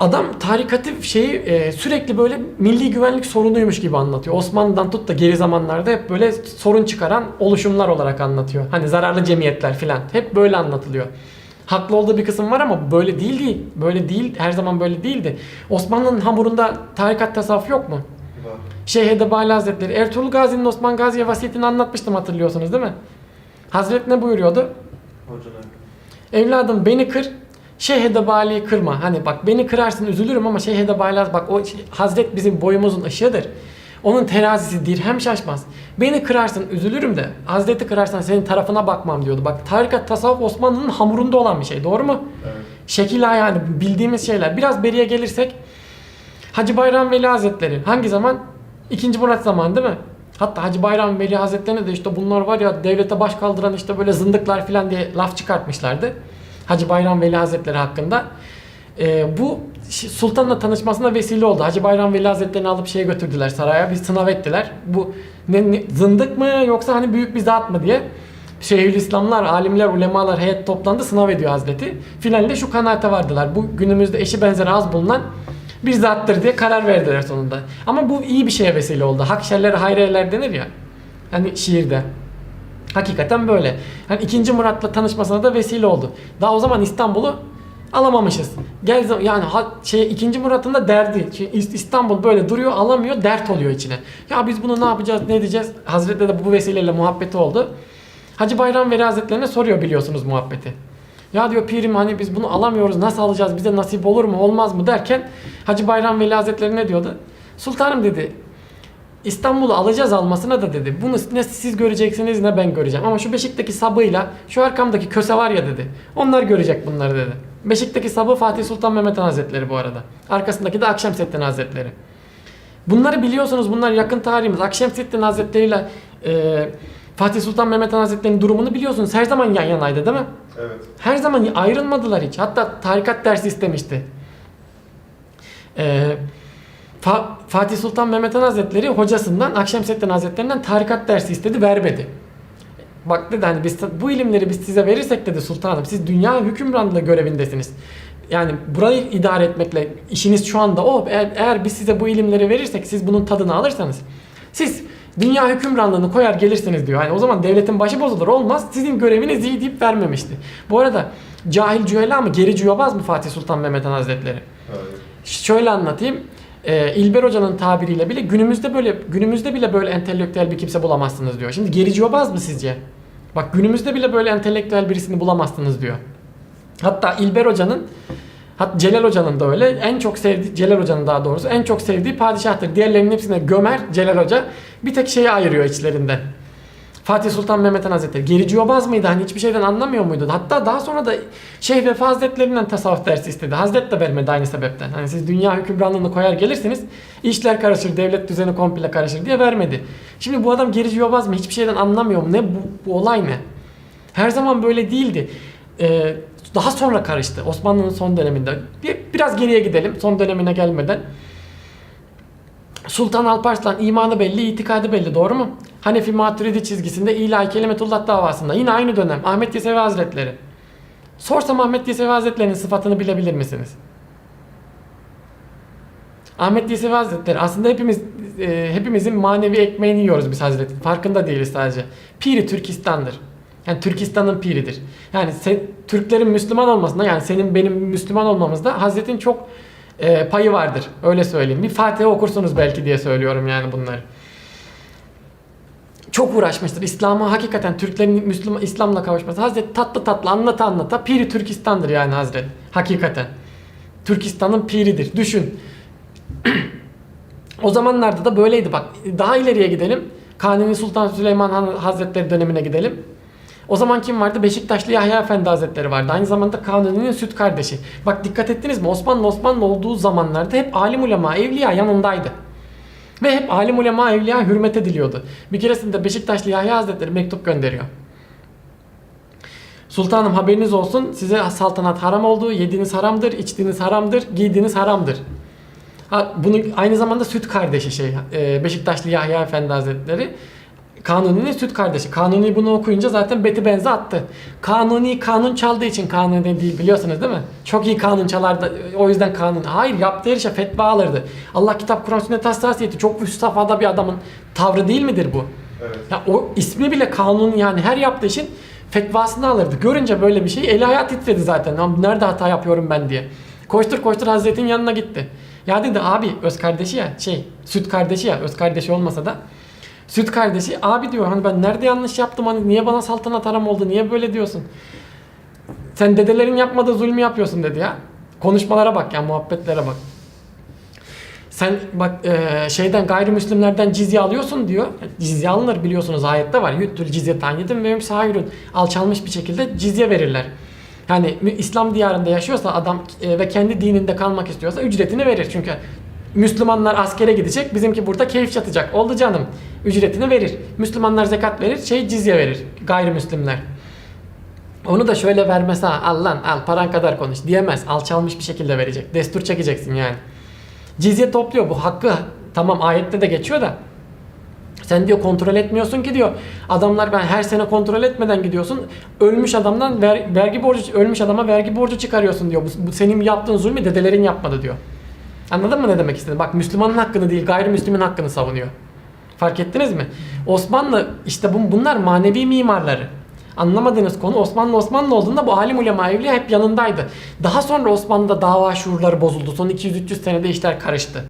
Adam tarikatı şeyi e, sürekli böyle milli güvenlik sorunuymuş gibi anlatıyor. Osmanlı'dan tut da geri zamanlarda hep böyle sorun çıkaran oluşumlar olarak anlatıyor. Hani zararlı cemiyetler filan. Hep böyle anlatılıyor. Haklı olduğu bir kısım var ama böyle değil değil. Böyle değil. Her zaman böyle değildi. Osmanlı'nın hamurunda tarikat tasavvuf yok mu? Şeyh Edebali Hazretleri Ertuğrul Gazi'nin Osman Gazi'ye vasiyetini anlatmıştım hatırlıyorsunuz değil mi? Hazret ne buyuruyordu? Hocalar. Evladım beni kır, Şeyh Edebali'yi kırma. Hani bak beni kırarsın üzülürüm ama Şeyh Edebali bak o şey- Hazret bizim boyumuzun ışığıdır. Onun terazisi dirhem şaşmaz. Beni kırarsın üzülürüm de Hazreti kırarsan senin tarafına bakmam diyordu. Bak tarikat tasavvuf Osmanlı'nın hamurunda olan bir şey doğru mu? Evet. Şekil yani bildiğimiz şeyler. Biraz beriye gelirsek Hacı Bayram Veli Hazretleri hangi zaman? İkinci Murat zamanı değil mi? Hatta Hacı Bayram Veli Hazretlerine de işte bunlar var ya devlete baş kaldıran işte böyle zındıklar falan diye laf çıkartmışlardı. Hacı Bayram Veli Hazretleri hakkında. Ee, bu sultanla tanışmasına vesile oldu. Hacı Bayram Veli Hazretleri'ni alıp şeye götürdüler saraya. Bir sınav ettiler. Bu ne, ne- zındık mı yoksa hani büyük bir zat mı diye. Şeyhülislamlar, alimler, ulemalar heyet toplandı sınav ediyor Hazreti. Finalde şu kanaate vardılar. Bu günümüzde eşi benzeri az bulunan bir zattır diye karar verdiler sonunda. Ama bu iyi bir şeye vesile oldu. Hak şerler hayreler denir ya. Hani şiirde. Hakikaten böyle. Hani 2. Murat'la tanışmasına da vesile oldu. Daha o zaman İstanbul'u alamamışız. Gel yani şey 2. Murat'ın da derdi. Şey, İs- İstanbul böyle duruyor, alamıyor, dert oluyor içine. Ya biz bunu ne yapacağız, ne diyeceğiz? Hazretleri de bu vesileyle muhabbeti oldu. Hacı Bayram Veli Hazretlerine soruyor biliyorsunuz muhabbeti. Ya diyor pirim hani biz bunu alamıyoruz nasıl alacağız bize nasip olur mu olmaz mı derken Hacı Bayram Veli Hazretleri ne diyordu? Sultanım dedi İstanbul'u alacağız almasına da dedi. Bunu ne siz göreceksiniz ne ben göreceğim. Ama şu Beşik'teki sabıyla şu arkamdaki köse var ya dedi. Onlar görecek bunları dedi. Beşik'teki sabı Fatih Sultan Mehmet Han Hazretleri bu arada. Arkasındaki de Akşemseddin Hazretleri. Bunları biliyorsunuz. Bunlar yakın tarihimiz. Akşemseddin Hazretleri ile e, Fatih Sultan Mehmet Han Hazretleri'nin durumunu biliyorsunuz. Her zaman yan yanaydı değil mi? Evet. Her zaman ayrılmadılar hiç. Hatta tarikat dersi istemişti. Ee, Fa- Fatih Sultan Mehmet Han Hazretleri hocasından Akşemseddin Hazretlerinden tarikat dersi istedi vermedi. Bak dedi hani biz bu ilimleri biz size verirsek dedi sultanım siz dünya hükümranlığı görevindesiniz. Yani burayı idare etmekle işiniz şu anda o. Eğer, eğer biz size bu ilimleri verirsek siz bunun tadını alırsanız siz dünya hükümranlığını koyar gelirsiniz diyor. Yani o zaman devletin başı bozulur olmaz. Sizin göreviniz iyi deyip vermemişti. Bu arada cahil cühela mı geri cüyobaz mı Fatih Sultan Mehmet Han Hazretleri? Hayır. Şöyle anlatayım. Ee, İlber Hoca'nın tabiriyle bile günümüzde böyle günümüzde bile böyle entelektüel bir kimse bulamazsınız diyor. Şimdi gerici yobaz mı sizce? Bak günümüzde bile böyle entelektüel birisini bulamazsınız diyor. Hatta İlber Hoca'nın Hatta Celal Hoca'nın da öyle. En çok sevdiği, Celal Hoca'nın daha doğrusu en çok sevdiği padişahtır. Diğerlerinin hepsine gömer Celal Hoca. Bir tek şeyi ayırıyor içlerinden. Fatih Sultan Mehmet Hazretleri. Gerici yobaz mıydı? Hani hiçbir şeyden anlamıyor muydu? Hatta daha sonra da Şeyh Vefa Hazretlerinden tasavvuf dersi istedi. Hazret de vermedi aynı sebepten. Hani siz dünya hükümranlığını koyar gelirsiniz işler karışır, devlet düzeni komple karışır diye vermedi. Şimdi bu adam gerici yobaz mı? Hiçbir şeyden anlamıyor mu? Ne bu, bu olay ne? Her zaman böyle değildi. Ee, daha sonra karıştı. Osmanlı'nın son döneminde. Bir, biraz geriye gidelim son dönemine gelmeden. Sultan Alparslan imanı belli, itikadı belli doğru mu? Hanefi Maturidi çizgisinde ilahi kelimetullah davasında. Yine aynı dönem Ahmet Yesevi Hazretleri. Sorsam Ahmet Yesevi Hazretleri'nin sıfatını bilebilir misiniz? Ahmet Yesevi Hazretleri aslında hepimiz e, hepimizin manevi ekmeğini yiyoruz biz Hazretleri. Farkında değiliz sadece. Piri Türkistan'dır. Yani Türkistan'ın piridir. Yani sen, Türklerin Müslüman olmasında yani senin benim Müslüman olmamızda Hazret'in çok e, payı vardır. Öyle söyleyeyim. Bir Fatiha okursunuz belki diye söylüyorum yani bunları. Çok uğraşmıştır. İslam'ı hakikaten Türklerin Müslüman İslam'la kavuşması. Hazreti tatlı tatlı anlata anlata Piri Türkistan'dır yani Hazret. Hakikaten. Türkistan'ın piridir. Düşün. o zamanlarda da böyleydi bak. Daha ileriye gidelim. Kanuni Sultan Süleyman Han Hazretleri dönemine gidelim. O zaman kim vardı? Beşiktaşlı Yahya Efendi Hazretleri vardı. Aynı zamanda Kanuni'nin süt kardeşi. Bak dikkat ettiniz mi? Osmanlı Osmanlı olduğu zamanlarda hep alim ulema, evliya yanındaydı. Ve hep alim ulema, evliya hürmet ediliyordu. Bir keresinde Beşiktaşlı Yahya Hazretleri mektup gönderiyor. Sultanım haberiniz olsun size saltanat haram oldu, yediğiniz haramdır, içtiğiniz haramdır, giydiğiniz haramdır. Ha, bunu aynı zamanda süt kardeşi şey e, Beşiktaşlı Yahya Efendi Hazretleri Kanuni'nin süt kardeşi. Kanuni bunu okuyunca zaten beti benze attı. Kanuni kanun çaldığı için Kanuni değil biliyorsunuz değil mi? Çok iyi kanun çalardı. O yüzden kanun. Hayır yaptığı her işe fetva alırdı. Allah kitap Kur'an sünnet hassasiyeti çok üst safhada bir adamın tavrı değil midir bu? Evet. Ya o ismi bile kanun yani her yaptığı işin fetvasını alırdı. Görünce böyle bir şey eli ayağı titredi zaten. Nerede hata yapıyorum ben diye. Koştur koştur Hazret'in yanına gitti. Ya dedi abi öz kardeşi ya şey süt kardeşi ya öz kardeşi olmasa da süt kardeşi abi diyor hani ben nerede yanlış yaptım hani niye bana saltanat haram oldu niye böyle diyorsun. Sen dedelerin yapmadığı zulmü yapıyorsun dedi ya. Konuşmalara bak ya muhabbetlere bak. Sen bak e, şeyden gayrimüslimlerden cizye alıyorsun diyor. Cizye alınır biliyorsunuz ayette var. Yüttül cizye tanyedim ve sahirun. Alçalmış bir şekilde cizye verirler. Yani İslam diyarında yaşıyorsa adam e, ve kendi dininde kalmak istiyorsa ücretini verir. Çünkü Müslümanlar askere gidecek, bizimki burada keyif çatacak. Oldu canım. Ücretini verir. Müslümanlar zekat verir, şey cizye verir. Gayrimüslimler. Onu da şöyle vermese al lan al paran kadar konuş diyemez. Alçalmış bir şekilde verecek. Destur çekeceksin yani. Cizye topluyor bu hakkı. Tamam ayette de geçiyor da. Sen diyor kontrol etmiyorsun ki diyor. Adamlar ben her sene kontrol etmeden gidiyorsun. Ölmüş adamdan ver- vergi borcu ölmüş adama vergi borcu çıkarıyorsun diyor. Bu, bu senin yaptığın zulmü dedelerin yapmadı diyor. Anladın mı ne demek istedim? Bak Müslümanın hakkını değil gayrimüslimin hakkını savunuyor. Fark ettiniz mi? Osmanlı işte bu, bunlar manevi mimarları. Anlamadığınız konu Osmanlı Osmanlı olduğunda bu alim ulema evliya hep yanındaydı. Daha sonra Osmanlı'da dava şuurları bozuldu. Son 200-300 senede işler karıştı.